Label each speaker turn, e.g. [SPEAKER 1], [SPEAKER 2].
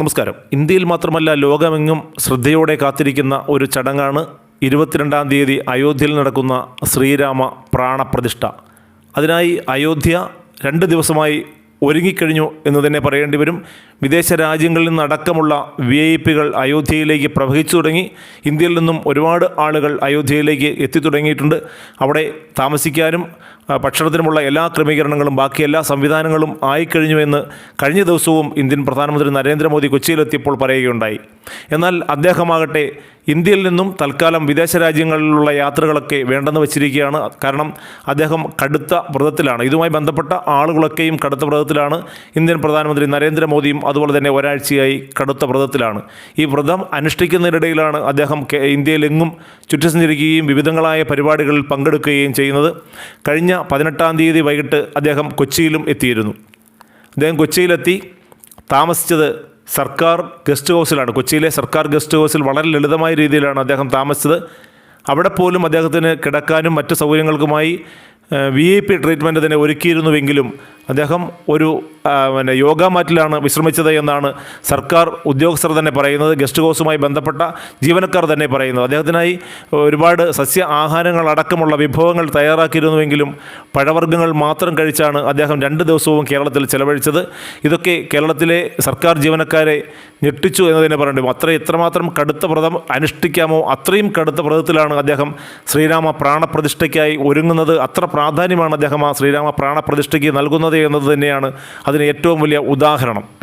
[SPEAKER 1] നമസ്കാരം. ഇന്ത്യയിൽ മാത്രമല്ല ലോകമെങ്ങും ശ്രദ്ധയോടെ കാത്തിരിക്കുന്ന ഒരു ചടങ്ങാണ് ഇരുപത്തിരണ്ടാം തീയതി അയോധ്യയിൽ നടക്കുന്ന ശ്രീരാമ പ്രാണപ്രതിഷ്ഠ. അതിനായി അയോധ്യ രണ്ട് ദിവസമായി ഒരുങ്ങിക്കഴിഞ്ഞു എന്ന് തന്നെ പറയേണ്ടി വരും. വിദേശ രാജ്യങ്ങളിൽ നിന്നടക്കമുള്ള വി ഐ പികൾ അയോധ്യയിലേക്ക് പ്രവഹിച്ചു തുടങ്ങി. ഇന്ത്യയിൽ നിന്നും ഒരുപാട് ആളുകൾ അയോധ്യയിലേക്ക് എത്തിത്തുടങ്ങിയിട്ടുണ്ട് അവിടെ താമസിക്കാനും ഭക്ഷണത്തിനുമുള്ള എല്ലാ ക്രമീകരണങ്ങളും ബാക്കി എല്ലാ സംവിധാനങ്ങളും ആയിക്കഴിഞ്ഞുവെന്ന് കഴിഞ്ഞ ദിവസവും ഇന്ത്യൻ പ്രധാനമന്ത്രി നരേന്ദ്രമോദി കൊച്ചിയിലെത്തിയപ്പോൾ പറയുകയുണ്ടായി. എന്നാൽ അദ്ദേഹമാകട്ടെ ഇന്ത്യയിൽ നിന്നും തൽക്കാലം വിദേശ രാജ്യങ്ങളിലുള്ള യാത്രകളൊക്കെ വേണ്ടെന്ന് വെച്ചിരിക്കുകയാണ്. കാരണം അദ്ദേഹം കടുത്ത വ്രതത്തിലാണ്. ഇതുമായി ബന്ധപ്പെട്ട ആളുകളൊക്കെയും കടുത്ത വ്രതത്തിലാണ്. ഇന്ത്യൻ പ്രധാനമന്ത്രി നരേന്ദ്രമോദിയും അതുപോലെ തന്നെ ഒരാഴ്ചയായി കടുത്ത വ്രതത്തിലാണ്. ഈ വ്രതം അനുഷ്ഠിക്കുന്നതിനിടയിലാണ് അദ്ദേഹം ഇന്ത്യയിലെങ്ങും ചുറ്റി സഞ്ചരിക്കുകയും വിവിധങ്ങളായ പരിപാടികളിൽ പങ്കെടുക്കുകയും ചെയ്യുന്നത്. കഴിഞ്ഞ പതിനെട്ടാം തീയതി വൈകിട്ട് അദ്ദേഹം കൊച്ചിയിലും എത്തിയിരുന്നു. അദ്ദേഹം കൊച്ചിയിലെത്തി താമസിച്ചത് സർക്കാർ ഗസ്റ്റ് ഹൗസിലാണ്. കൊച്ചിയിലെ സർക്കാർ ഗസ്റ്റ് ഹൗസിൽ വളരെ ലളിതമായ രീതിയിലാണ് അദ്ദേഹം താമസിച്ചത്. അവിടെ പോലും അദ്ദേഹത്തിന് കിടക്കാനും മറ്റ് സൗകര്യങ്ങൾക്കുമായി വി ഐ പി ട്രീറ്റ്മെന്റ് തന്നെ ഒരുക്കിയിരുന്നുവെങ്കിലും അദ്ദേഹം ഒരു പിന്നെ യോഗ മാറ്റിലാണ് വിശ്രമിച്ചത് എന്നാണ് സർക്കാർ ഉദ്യോഗസ്ഥർ തന്നെ പറയുന്നത് ഗസ്റ്റ് ഹൗസുമായി ബന്ധപ്പെട്ട ജീവനക്കാർ തന്നെ പറയുന്നത്. അദ്ദേഹത്തിനായി ഒരുപാട് സസ്യ ആഹാരങ്ങൾ അടക്കമുള്ള വിഭവങ്ങൾ തയ്യാറാക്കിയിരുന്നുവെങ്കിലും പഴവർഗങ്ങൾ മാത്രം കഴിച്ചാണ് അദ്ദേഹം രണ്ട് ദിവസവും കേരളത്തിൽ ചെലവഴിച്ചത്. ഇതൊക്കെ കേരളത്തിലെ സർക്കാർ ജീവനക്കാരെ ഞെട്ടിച്ചു എന്ന് തന്നെ പറയേണ്ടി. അത്ര എത്രമാത്രം കടുത്ത വ്രതം അനുഷ്ഠിക്കാമോ അത്രയും കടുത്ത വ്രതത്തിലാണ് അദ്ദേഹം ശ്രീരാമ പ്രാണപ്രതിഷ്ഠയ്ക്കായി ഒരുങ്ങുന്നത്. അത്ര പ്രാധാന്യമാണ് അദ്ദേഹം ആ ശ്രീരാമ പ്രാണപ്രതിഷ്ഠയ്ക്ക് നൽകുന്നത് എന്നത് തന്നെയാണ് അതിന് ഏറ്റവും വലിയ ഉദാഹരണം.